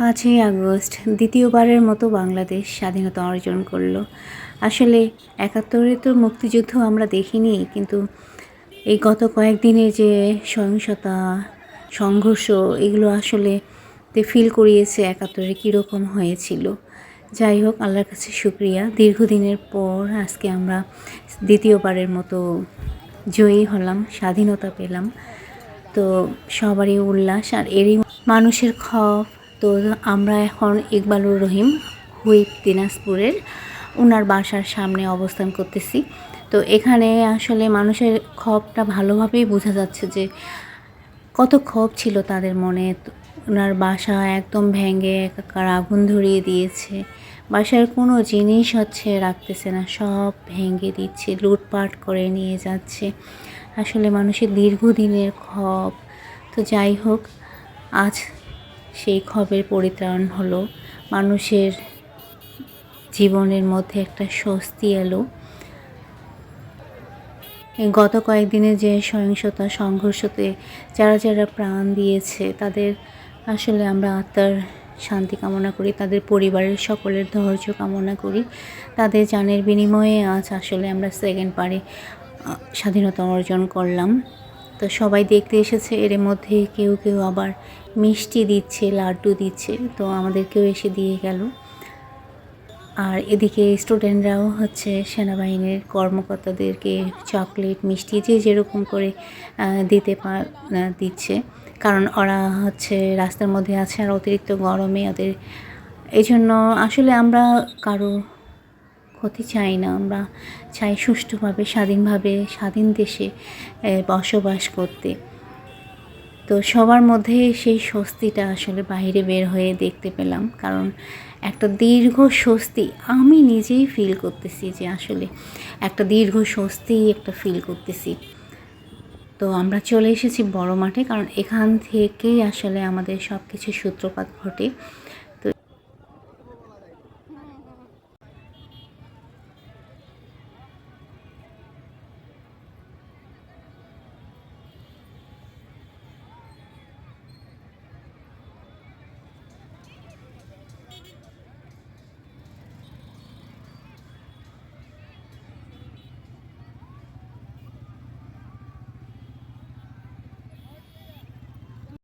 পাঁচই আগস্ট, দ্বিতীয়বারের মতো বাংলাদেশ স্বাধীনতা অর্জন করল। আসলে একাত্তরে তো মুক্তিযুদ্ধ আমরা দেখিনি, কিন্তু এই গত কয়েকদিনের যে সহিংসতা, সংঘর্ষ, এগুলো আসলে তে ফিল করিয়েছে একাত্তরে কীরকম হয়েছিল। যাই হোক, আল্লাহর কাছে শুক্রিয়া। দীর্ঘদিনের পর আজকে আমরা দ্বিতীয়বারের মতো জয়ী হলাম, স্বাধীনতা পেলাম। তো সবারই উল্লাস, আর এরই মানুষের খপ তো আমরা এখন ইকবালুর রহিম হুইপ দিনাজপুরের ওনার বাসার সামনে অবস্থান করতেছি। তো এখানে আসলে মানুষের ক্ষোভটা ভালোভাবেই বোঝা যাচ্ছে যে কত ক্ষোভ ছিল তাদের মনে। ওনার বাসা একদম ভেঙে একাকার আগুন ধরিয়ে দিয়েছে। বাসার কোনো জিনিস হচ্ছে রাখতেছে না, সব ভেঙে দিচ্ছে, লুটপাট করে নিয়ে যাচ্ছে। আসলে মানুষের দীর্ঘদিনের ক্ষোভ। তো যাই হোক, আজ সেই ক্ষোভের পরিত্রাণ হলো। মানুষের জীবনের মধ্যে একটা স্বস্তি এলো। গত কয়েকদিনে যে সহিংসতা, সংঘর্ষতে যারা যারা প্রাণ দিয়েছে, তাদের আসলে আমরা আত্মার শান্তি কামনা করি, তাদের পরিবারের সকলের ধৈর্য কামনা করি। তাদের জানের বিনিময়ে আজ আসলে আমরা সেকেন্ড পারে স্বাধীনতা অর্জন করলাম। তো সবাই দেখতে এসেছে, এর মধ্যে কেউ কেউ আবার মিষ্টি দিচ্ছে, লাড্ডু দিচ্ছে, তো আমাদেরকেও এসে দিয়ে গেল। আর এদিকে স্টুডেন্টরাও হচ্ছে সেনাবাহিনীর কর্মকর্তাদেরকে চকলেট, মিষ্টি যে যেরকম করে দিতে পার দিচ্ছে। কারণ ওরা হচ্ছে রাস্তার মধ্যে আছে আর অতিরিক্ত গরমে ওদের এই জন্য আসলে আমরা কারও ক্ষতি চাই না আমরা। চাই সুষ্ঠুভাবে, স্বাধীনভাবে, স্বাধীন দেশে বসবাস করতে। তো সবার মধ্যে সেই স্বস্তিটা আসলে বাইরে বের হয়ে দেখতে পেলাম। কারণ একটা দীর্ঘ স্বস্তি আমি নিজেই ফিল করতেছি যে আসলে একটা দীর্ঘ স্বস্তি একটা ফিল করতেছি। তো আমরা চলে এসেছি বড় মাঠে, কারণ এখান থেকেই আসলে আমাদের সব কিছু সূত্রপাত ঘটে।